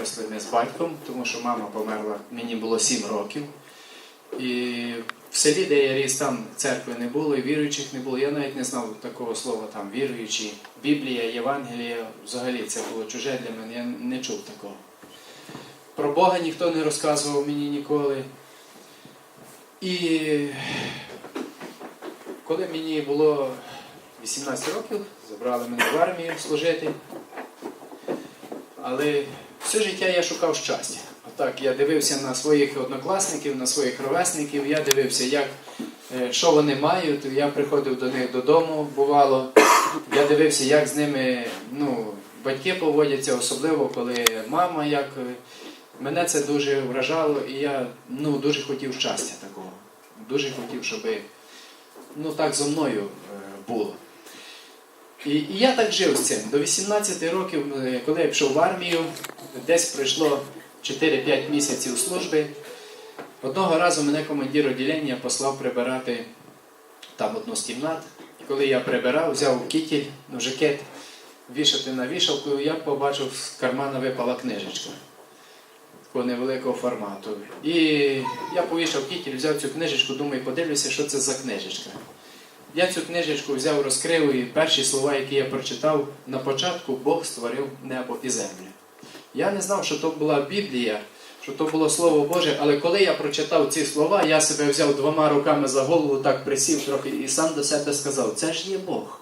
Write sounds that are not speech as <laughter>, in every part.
виросли ми з батьком, тому що мама померла, мені було 7 років. І в селі, де я ріс, там церкви не було, і віруючих не було. Я навіть не знав такого слова там віруючі. Біблія, Євангелія, взагалі це було чуже для мене, я не чув такого. Про Бога ніхто не розказував мені ніколи. І коли мені було 18 років, забрали мене в армію служити. Але все життя я шукав щастя. Отак, я дивився на своїх однокласників, на своїх ровесників, я дивився, як, е, що вони мають. Я приходив до них додому, бувало. Я дивився, як з ними ну, батьки поводяться, особливо коли мама як. е, Мене це дуже вражало, і я ну, дуже хотів щастя такого. Дуже хотів, щоб ну, так зо мною е, було. І, і я так жив з цим. До 18 років, коли я пішов в армію, десь пройшло 4-5 місяців служби. Одного разу мене командир відділення послав прибирати там одну з кімнат. І коли я прибирав, взяв кітель, ну, жакет, вішати на вішалку, я побачив, з кармана випала книжечка такого невеликого формату. І я повішав кітель, взяв цю книжечку, думаю, подивлюся, що це за книжечка. Я цю книжечку взяв, розкрив, і перші слова, які я прочитав, на початку Бог створив небо і землю. Я не знав, що то була Біблія, що то було Слово Боже, але коли я прочитав ці слова, я себе взяв двома руками за голову, так присів трохи і сам до себе сказав, це ж є Бог.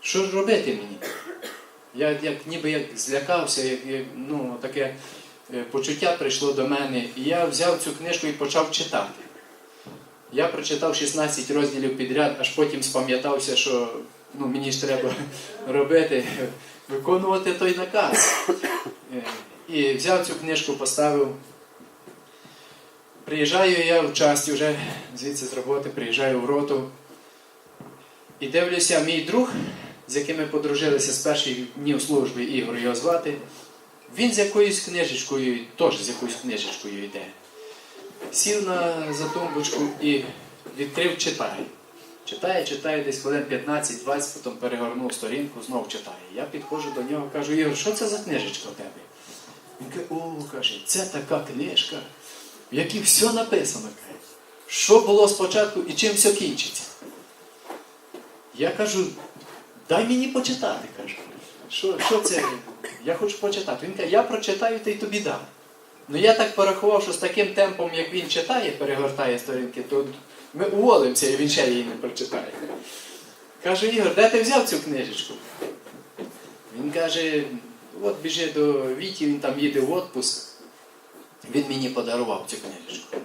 Що ж робити мені? Я як, ніби як злякався, як, ну, таке е, почуття прийшло до мене, і я взяв цю книжку і почав читати. Я прочитав 16 розділів підряд, аж потім спам'ятався, що ну, мені ж треба <laughs> робити, виконувати той наказ. Е, І взяв цю книжку, поставив. Приїжджаю я в часті вже звідси з роботи, приїжджаю в роту. І дивлюся, мій друг, з яким ми подружилися з перших днів служби, Ігор його звати, він з якоюсь книжечкою, теж з якоюсь книжечкою йде. Сів на за тумбочку і відкрив, читає. Читає, читає десь хвилин 15-20, потім перегорнув сторінку, знов читає. Я підходжу до нього, кажу, Ігор, що це за книжечка у тебе? Він каже, о, каже, це така книжка, в якій все написано. каже. Що було спочатку і чим все кінчиться. Я кажу, дай мені почитати, кажу. Що, що це? Я хочу почитати. Він каже, я прочитаю, та й тобі дам. Ну я так порахував, що з таким темпом, як він читає, перегортає сторінки, то ми уволимося, і він ще її не прочитає. Кажу, Ігор, де ти взяв цю книжечку? Він каже, от біжи до Віті, він там їде в отпуск. Він мені подарував цю книжечку.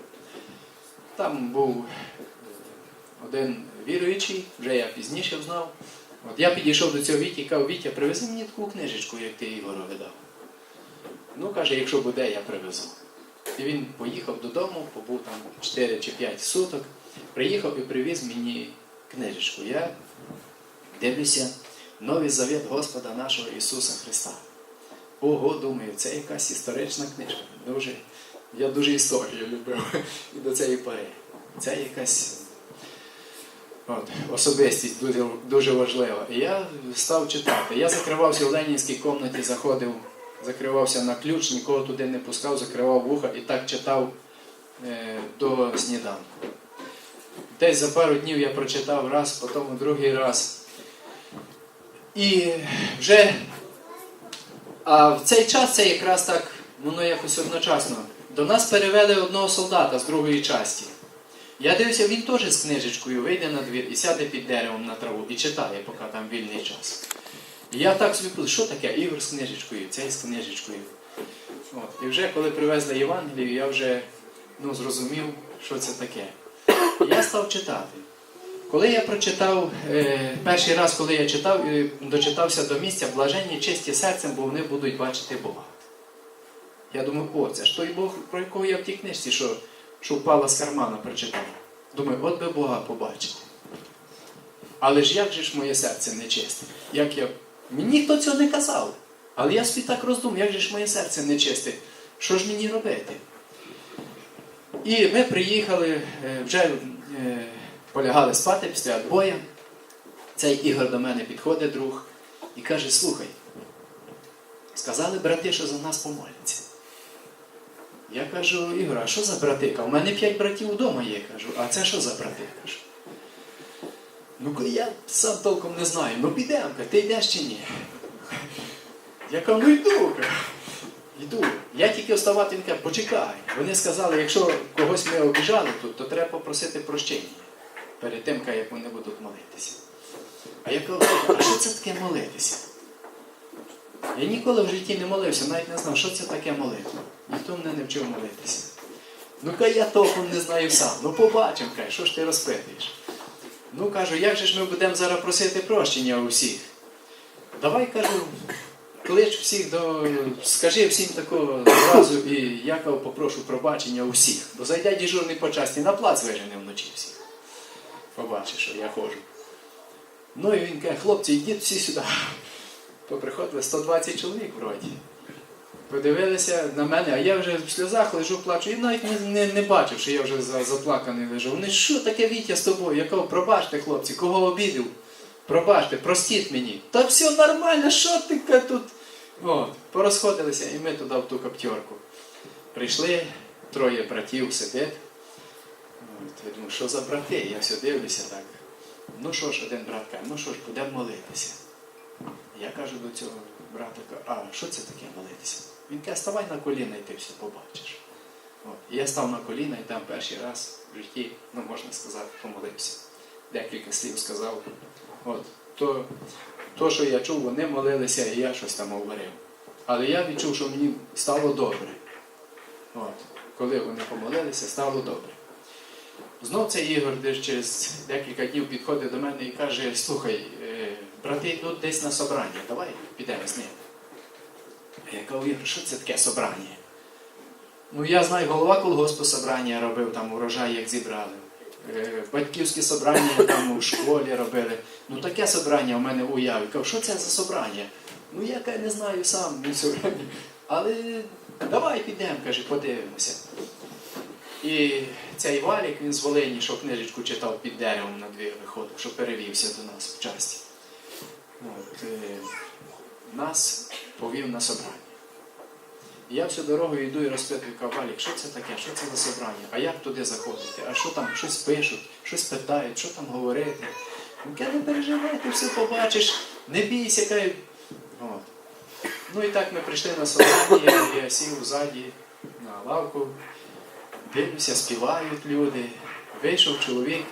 Там був один віруючий, вже я пізніше знав. От я підійшов до цього Віті і кажу, Вітя, привези мені таку книжечку, як ти Ігору видав. Ну, каже, якщо буде, я привезу. І він поїхав додому, побув там 4 чи 5 суток, приїхав і привіз мені книжечку. Я дивлюся, новий завіт Господа нашого Ісуса Христа. Ого, думаю, це якась історична книжка. Дуже, я дуже історію любив <laughs> і до цієї пори. Це якась От, особистість дуже, дуже важлива. І я став читати. Я закривався в Ленінській кімнаті, заходив, закривався на ключ, нікого туди не пускав, закривав вуха і так читав е, до сніданку. Десь за пару днів я прочитав раз, потім другий раз. І вже а в цей час це якраз так, воно якось одночасно. До нас перевели одного солдата з другої часті. Я дивлюся, він теж з книжечкою вийде на двір і сяде під деревом на траву і читає, поки там вільний час. І я так собі подумав, що таке Ігор з книжечкою, цей з книжечкою. От. І вже коли привезли Євангелію, я вже ну, зрозумів, що це таке. Я став читати. Коли я прочитав, е, перший раз, коли я читав, е, дочитався до місця, блаженні чисті серцем, бо вони будуть бачити Бога. Я думаю, о, це ж той Бог, про якого я в тій книжці, що, що впала з кармана, прочитав. Думаю, от би Бога побачити. Але ж як же ж моє серце нечисте? Як я... Мені ніхто цього не казав. Але я собі так роздумав, як же ж моє серце нечисте? Що ж мені робити? І ми приїхали, е, вже е, полягали спати після відбою. Цей Ігор до мене підходить друг і каже, слухай, Сказали брати, що за нас помоляться. Я кажу, Ігор, а що за братика? У мене п'ять братів вдома є, кажу, а це що за брати? кажу. Ну я сам толком не знаю, ну підемо, ти йдеш чи ні? Я кажу, ну йду. Йду. Я тільки вставати, він каже, почекай. Вони сказали, якщо когось ми обіжали тут, то треба попросити прощення перед тим, як вони будуть молитися. А я кажу, а що це таке молитися? Я ніколи в житті не молився, навіть не знав, що це таке молитва. Ніхто мене не вчив молитися. Ну ка я толком не знаю сам. Ну побачимо, каже, що ж ти розпитуєш. Ну кажу, як же ж ми будемо зараз просити прощення у всіх? Давай кажу, клич всіх до. Скажи всім такого зразу, і я попрошу пробачення у всіх. Бо зайде дежурний по часті на плац вижене вночі всіх. Побачиш, що я ходжу. Ну і він каже, хлопці, йдіть всі сюди. Поприходили 120 чоловік вроді. Подивилися на мене, а я вже в сльозах лежу, плачу, і навіть не, не, не бачив, що я вже заплаканий лежу. Вони, що таке Вітя з тобою? Я кажу, пробачте, хлопці, кого обідав? Пробачте, простіть мені. Та все нормально, що ти тут? От, порозходилися, і ми туди в ту каптьорку. Прийшли, троє братів сидить. От, я думаю, що за брати? Я все дивлюся так. Ну що ж, один брат каже, ну що ж, будемо молитися. Я кажу до цього брата, а що це таке молитися? Він каже, ставай на коліна і ти все побачиш. От. І я став на коліна і там перший раз в житті, ну можна сказати, помолився. Декілька слів сказав. От. То, то, що я чув, вони молилися, і я щось там говорив. Але я відчув, що мені стало добре. От. Коли вони помолилися, стало добре. Знов цей Ігор десь через декілька днів підходить до мене і каже, слухай, е, брати йдуть десь на собрання, давай підемо з ними. А я кажу, Ігор, що це таке собрання? Ну я знаю, голова колгоспу собрання робив, там урожай як зібрали. Е, Батьківські собрання там у школі робили. Ну таке собрання у мене в уяві. Кажу, що це за собрання? Ну я не знаю сам не собрання. Але давай підемо, каже, подивимося. І цей валік, він з Волині, що книжечку читав під деревом на двір виходив, що перевівся до нас в часті. От, е, нас повів на собрання. Я всю дорогу йду і розпитую кажу, Валік, що це таке, що це за собрання, а як туди заходити, а що там, щось пишуть, щось питають, що там говорити. Ну, я не переживай, ти все побачиш, не бійся, кай. От. Ну і так ми прийшли на собрання, я сів ззаді на лавку, дивлюся, співають люди. Вийшов чоловік,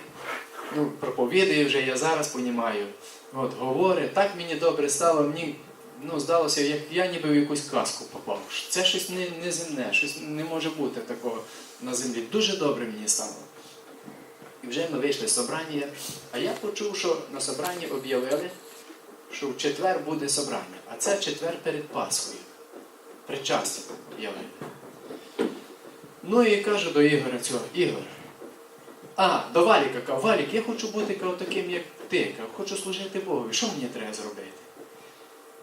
ну, проповідує вже, я зараз понімаю. От, говорить, так мені добре стало, мені ну, здалося, як я ніби в якусь казку попав. Це щось не, не земне, щось не може бути такого на землі. Дуже добре мені стало. І вже ми вийшли з собрання, а я почув, що на собранні об'явили, що в четвер буде собрання, а це четвер перед Пасхою. Причастя об'явили. Ну і кажу до Ігоря цього, Ігор, а, до Валіка кажу, Валік, я хочу бути таким, як ти, кажу, хочу служити Богові. Що мені треба зробити?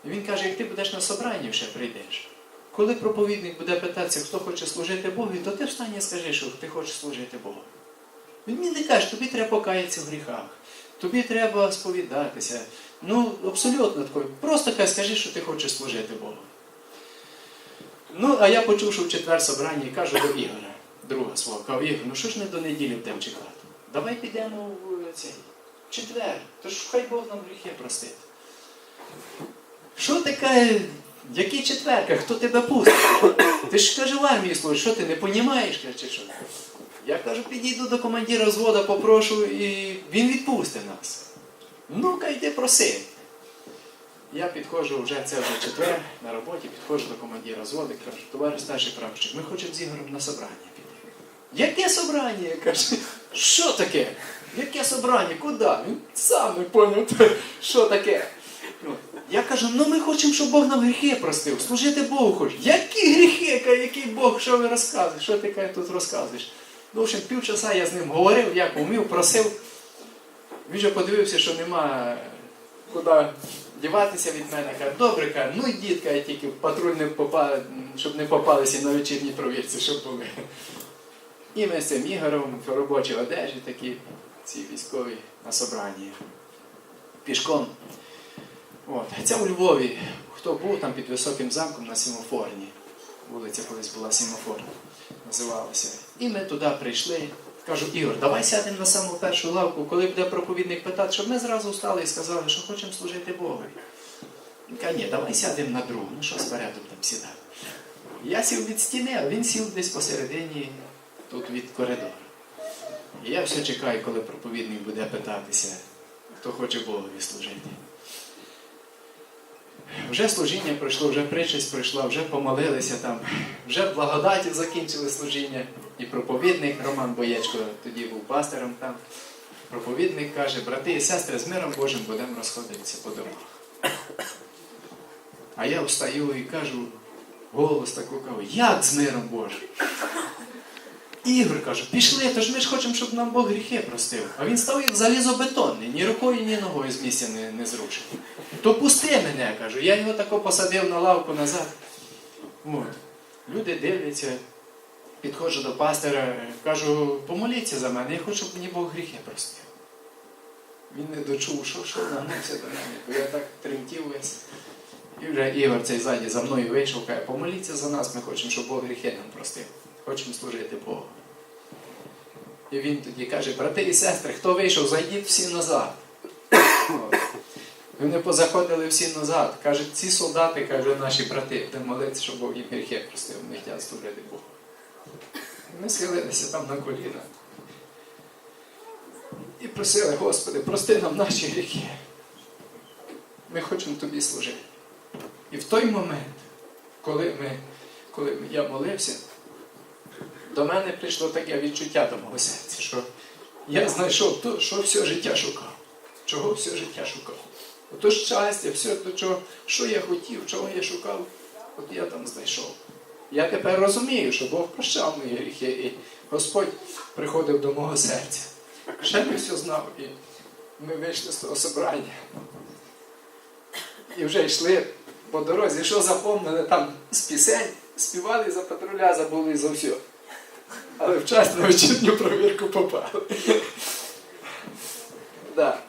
І він каже, як ти будеш на собранні ще прийдеш. Коли проповідник буде питатися, хто хоче служити Богові, то ти встань і скажи, що ти хочеш служити Богу. Він мені не каже, тобі треба покаятися в гріхах, тобі треба сповідатися. Ну, абсолютно такою. Просто каже, скажи, що ти хочеш служити Богу. Ну, а я почув, що в четвер собрання і кажу до Ігоря, друга свого, кажу, Ігор, ну що ж не до неділі будемо чекати? Давай підемо в цей четвер, то ж хай Бог нам гріхи простить. Що таке, який четверка, хто тебе пустить? Ти ж каже в армії служиш, що ти не понімаєш, чи що? Я кажу, підійду до командира взвода, попрошу, і він відпустить нас. Ну-ка йди проси. Я підходжу вже це вже четвер на роботі, підходжу до командира взводу і кажу, товариш старший прапорщик, ми хочемо з Ігорем на собрання піти. Яке собрання? Я кажу, що таке? Яке собрання? Куди? Він сам не поняв, <laughs> що таке. Я кажу, ну ми хочемо, щоб Бог нам гріхи простив, служити Богу хочеш. Які гріхи, який Бог, що ви розказуєш? Що ти каже, тут розказуєш? Ну, в общем, півчаса я з ним говорив, як умів, просив. Він же подивився, що нема куди діватися від мене. Каже, добре, каже, ну йдіть, каже, тільки в патруль не попа... щоб не попалися на вечірній провірці, щоб були. І ми з цим Ігорем в робочій одежі такі, ці військові на собранні. Пішком. От. Це у Львові. хто був там під високим замком на Сімофорні. Вулиця колись була Сімофорна, називалася. І ми туди прийшли. Кажу, Ігор, давай сядемо на саму першу лавку, коли буде проповідник питати, щоб ми зразу встали і сказали, що хочемо служити Богові. Він каже, ні, давай сядемо на другу. Ну що спереду там сідати. Я сів від стіни, а він сів десь посередині, тут від коридору. І я все чекаю, коли проповідник буде питатися, хто хоче Богові служити. Вже служіння пройшло, вже причесть пройшла, вже помолилися там, вже благодаті закінчили служіння. І проповідник Роман Боєчко тоді був пастором там. Проповідник каже, брати і сестри, з миром Божим будемо розходитися по домах. А я встаю і кажу, голос таку кажу, як з миром Божим? Ігор кажу, пішли, то ж ми ж хочемо, щоб нам Бог гріхи простив. А він став як залізобетонний, ні рукою, ні ногою з місця не, не зрушив. То пусти мене, кажу. Я його тако посадив на лавку назад. От. Люди дивляться, підходжу до пастора, кажу, помоліться за мене, я хочу, щоб мені Бог гріхи простив. Він не дочув, що, що нагнувся до мене, бо я так тремтів весь. І вже Ігор цей ззаді за мною вийшов, каже, помоліться за нас, ми хочемо, щоб Бог гріхи нам простив. Хочемо служити Богу. І він тоді каже, брати і сестри, хто вийшов, зайдіть всі назад. Вони позаходили всі назад. Кажуть, ці солдати, каже, наші брати, де молитися, щоб Бог їм гріхи простив, вони хочуть служити Богу. Ми схилилися там на коліна. І просили, Господи, прости нам наші гріхи. Ми хочемо тобі служити. І в той момент, коли, ми, коли я молився, до мене прийшло таке відчуття до мого серця, що я знайшов то, що все життя шукав. Чого все життя шукав. Ото щастя, все до чого, що я хотів, чого я шукав, от я там знайшов. Я тепер розумію, що Бог прощав мої гріхи, і Господь приходив до мого серця. Ще не все знав, і ми вийшли з того собрання. І вже йшли по дорозі, що запомнили там з пісень, співали за патруля, забули за все. Але вчасно на вечірню провірку попали. да.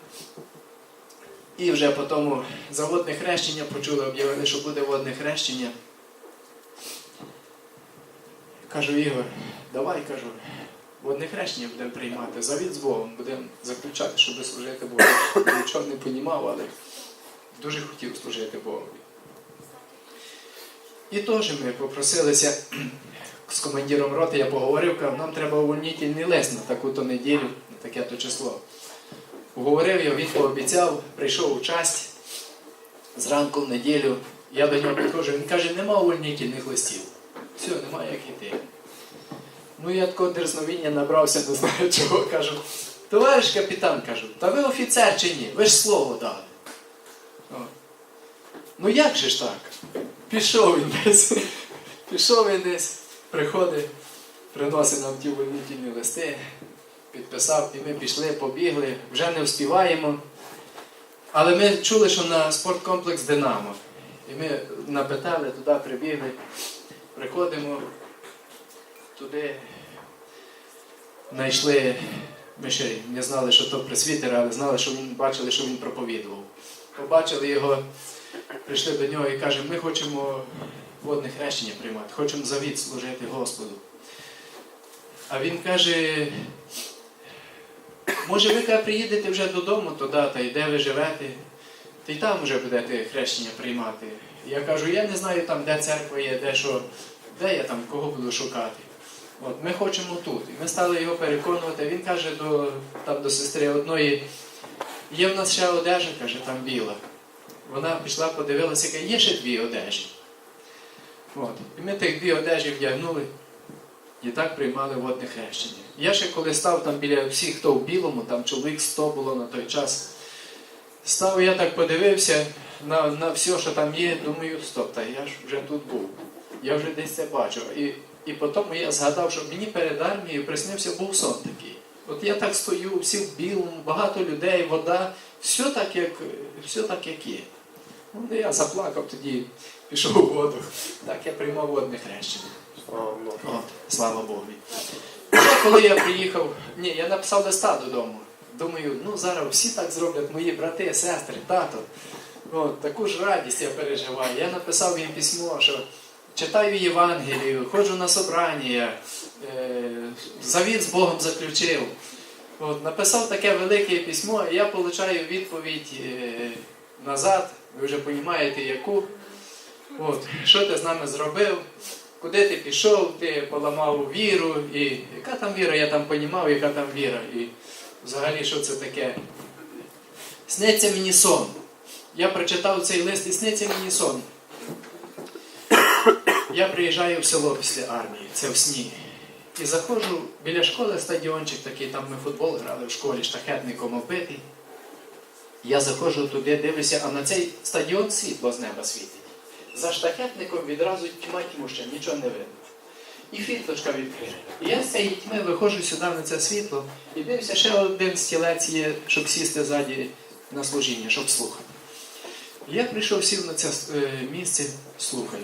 І вже по тому за водне хрещення почули, об'явили, що буде водне хрещення. Кажу, Ігор, давай кажу, водне хрещення будемо приймати, завіт з Богом будемо заключати, щоб служити Богу. Нічого не понімав, але дуже хотів служити Богу. І теж ми попросилися з командиром роти, я поговорив, кажу, нам треба увольнительний лист на таку-то неділю, на таке-то число. Уговорив його, він пообіцяв, прийшов у часть зранку в неділю. Я до нього підходжу, він каже, нема увольнительних листів. Все, немає як йти. Ну я такого дерзновіння набрався, не знаю чого, кажу. Товариш капітан, кажу, та ви офіцер чи ні? Ви ж слово дали. О. Ну як же ж так? Пішов він десь. <laughs> Пішов він десь, приходить, приносить нам ті увольнительні листи підписав, і ми пішли, побігли, вже не вспіваємо. Але ми чули, що на спорткомплекс Динамо. І ми напитали, туди прибігли, приходимо туди, знайшли, ми ще не знали, що то пресвітер, але знали, що він бачили, що він проповідував. Побачили його, прийшли до нього і кажемо, ми хочемо водне хрещення приймати, хочемо завіт служити Господу. А він каже, Може, ви каже, приїдете вже додому туди, та й де ви живете, та й там вже будете хрещення приймати. Я кажу, я не знаю там, де церква є, де що, де я там кого буду шукати. От, ми хочемо тут. І ми стали його переконувати. Він каже до, там, до сестри одної, є в нас ще одежа, каже, там біла. Вона пішла, подивилася, каже, є ще дві одежі. От. І ми тих дві одежі вдягнули. І так приймали водне хрещення. Я ще коли став там біля всіх, хто в білому, там чоловік 100 було на той час. Став, я так подивився на, на все, що там є, думаю, стоп, та я ж вже тут був. Я вже десь це бачив. І, і потім я згадав, що мені перед армією приснився був сон такий. От я так стою, всі в білому, багато людей, вода, все так, як, все так, як є. Ну, я заплакав тоді, пішов у воду. Так я приймав водне хрещення. Слава Богу. Коли я приїхав, ні, я написав листа додому. Думаю, ну зараз всі так зроблять, мої брати, сестри, тато. От, таку ж радість я переживаю. Я написав їм письмо, що читаю Євангелію, ходжу на собрання, е, завіт з Богом заключив. От, написав таке велике письмо, і я отримую відповідь е, назад, ви вже розумієте, яку. От, що ти з нами зробив? Куди ти пішов, ти поламав віру, і яка там віра, я там понімав, яка там віра. І взагалі, що це таке? Сниться мені сон. Я прочитав цей лист і сниться мені сон. Я приїжджаю в село після армії, це в сні. І заходжу біля школи стадіончик такий, там ми футбол грали в школі, штахетником оббитий. Я заходжу туди, дивлюся, а на цей стадіон світло з неба світить. За штахетником відразу тьма тьмуща, нічого не видно. І фірточка відкрита. І я з цієї тьми виходжу сюди на це світло і дивлюся, ще один стілець є, щоб сісти ззаді на служіння, щоб слухати. Я прийшов, сів на це е, місце, слухаю.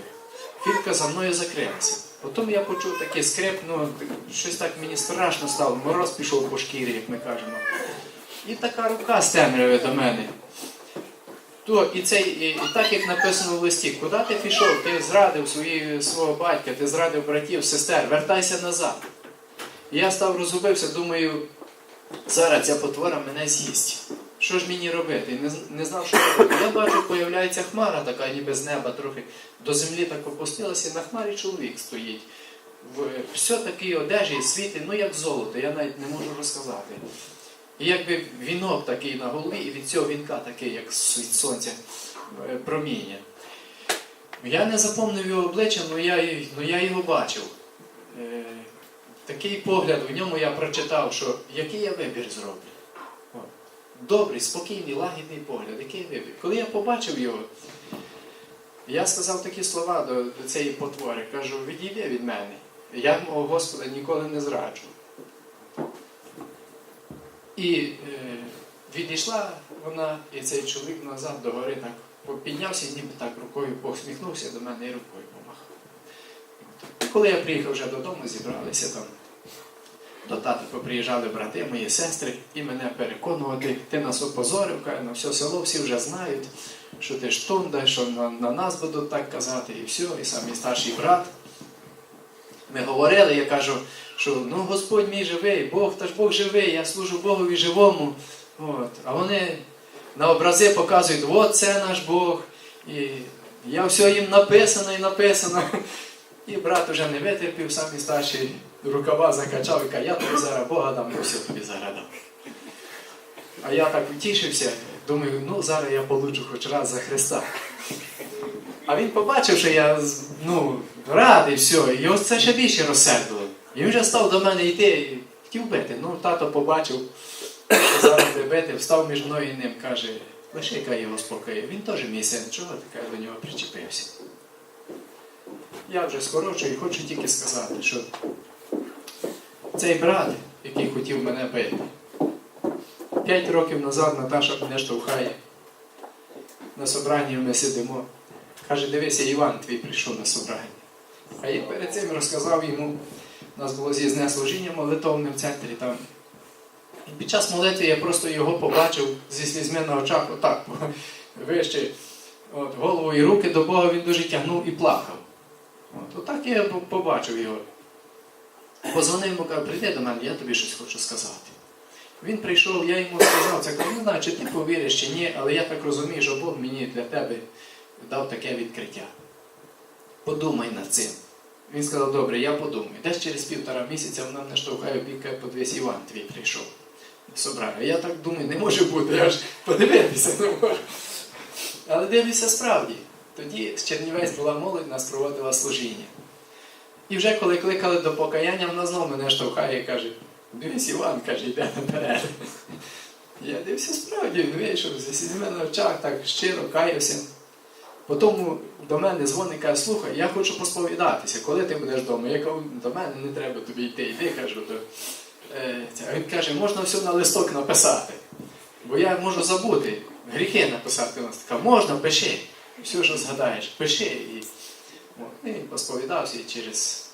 Фіртка за мною закрилася. Потім я почув такий скрип, ну щось так мені страшно стало, мороз пішов по шкірі, як ми кажемо. І така рука з темряви до мене. То, і, цей, і, так як написано в листі, куди ти пішов? Ти зрадив свої, свого батька, ти зрадив братів, сестер, вертайся назад. І я став розгубився, думаю, зараз ця потвора мене з'їсть. Що ж мені робити? Не, не знав, що робити. Я бачу, появляється хмара, така ніби з неба трохи до землі так опустилася, і на хмарі чоловік стоїть. В все такій одежі, світлі, ну як золото, я навіть не можу розказати. І якби вінок такий на голові, і від цього вінка такий, як від сонця е, проміння. Я не запомнив його обличчя, але я, ну, я його бачив. Е, Такий погляд в ньому я прочитав, що який я вибір зроблю. Добрий, спокійний, лагідний погляд, який вибір. Коли я побачив його, я сказав такі слова до, до цієї потвори. Кажу, відійди від мене. Я мого Господа ніколи не зраджу. І е, відійшла вона, і цей чоловік назад до гори так піднявся, ніби так рукою посміхнувся до мене і рукою помахав. Коли я приїхав вже додому, зібралися там. До тата поприїжджали брати, мої сестри, і мене переконувати, ти нас опозорив, каже, на все село всі вже знають, що ти штунда, що на, на нас будуть так казати, і все, і самий старший брат. Ми говорили, я кажу, що ну Господь мій живий, Бог, та ж Бог живий, я служу Богові живому. От. А вони на образи показують, от це наш Бог. І я все їм написано і написано. І брат уже не витерпів, самий старший рукава закачав і каже, я тобі зараз Бога дам, і все тобі зараз. А я так утішився, думаю, ну зараз я получу хоч раз за Христа. А він побачив, що я ну, радий, все, і ось це ще більше розсердило. І він вже став до мене йти хотів бити. Ну, тато побачив, зараз бити, встав між мною і ним, каже, лише яка його спокоює. Він теж мій син, чого ти каже, до нього причепився? Я вже скорочую і хочу тільки сказати, що цей брат, який хотів мене бити, п'ять років назад Наташа мене штовхає. На собранні ми сидимо. Каже, дивися, Іван твій прийшов на собрання. А я перед цим розказав йому, у нас було з'їзне служіння молитовне в центрі там. І під час молитви я просто його побачив зі слізьми на очах, отак, <laughs> вище от, голову і руки до Бога він дуже тягнув і плакав. От, отак я побачив його. Позвонив йому, каже, прийди до мене, я тобі щось хочу сказати. Він прийшов, я йому сказав, це кажу, не знаю, чи ти повіриш, чи ні, але я так розумію, що Бог мені для тебе дав таке відкриття. Подумай над цим. Він сказав, добре, я подумаю. Десь через півтора місяця вона мене штовхає бійка, подивись, Іван твій прийшов. Собрання. Я так думаю, не може бути, я ж подивитися не можу. Але дивлюся справді. Тоді з Чернівець була молодь, нас проводила служіння. І вже коли кликали до покаяння, вона знову мене штовхає і каже, дивись, Іван, каже, йде наперед. Я дивився справді, вийшов зі слізьми на очах, так щиро каявся. Потім до мене дзвонить каже, слухай, я хочу посповідатися, коли ти будеш вдома. Я кажу, до мене не треба тобі йти, йди, кажу. То, е, це». а він каже, можна все на листок написати. Бо я можу забути, гріхи написати. Вона така, можна, пиши. Все, що згадаєш, пиши. І, і посповідався через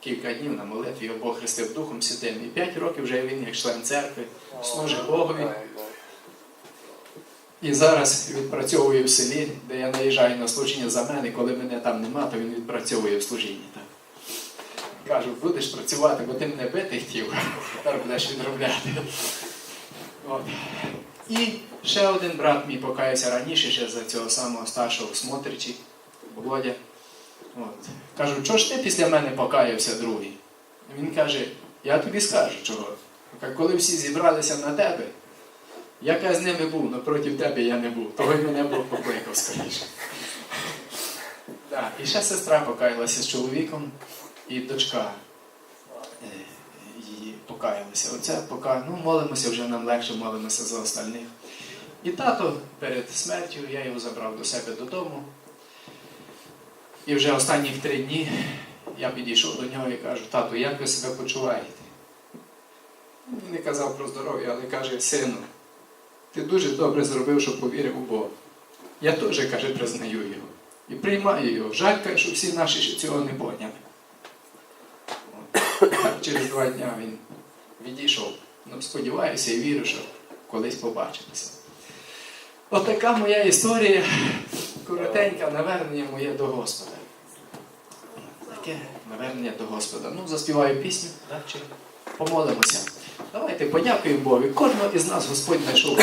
кілька днів на молитві його Бог хрестив Духом Святим. І п'ять років вже він, як член церкви, служить Богові. І зараз відпрацьовує в селі, де я наїжджаю на служіння за мене, коли мене там нема, то він відпрацьовує в служінні. Так. Кажу, будеш працювати, бо ти мене бити хотів, <laughs> тепер будеш відробляти. От. І ще один брат мій покаявся раніше, ще за цього самого старшого Смотричі, Володя. От. Кажу, чого ж ти після мене покаявся другий? Він каже, я тобі скажу чого. Коли всі зібралися на тебе, як я з ними був, але проти тебе я не був. Того й мене Бог покликав скоріше. Так, І ще сестра покаялася з чоловіком, і дочка е, її покаялася. Оце поки ну, молимося, вже нам легше молимося за остальних. І тато перед смертю я його забрав до себе додому. І вже останніх три дні я підійшов до нього і кажу, тату, як ви себе почуваєте? Він не казав про здоров'я, але каже, сину, ти дуже добре зробив, що повірив у Бога. Я теж, каже, признаю його. І приймаю його. Жаль, що всі наші ще цього не поняли. Через два дні він відійшов. Ну, сподіваюся і вірю, що колись побачимося. Отака моя історія, коротенька, навернення моє до Господа. Таке навернення до Господа. Ну, заспіваю пісню, так, чи помолимося. Давайте подякуємо Богу. Кожного із нас Господь знайшов.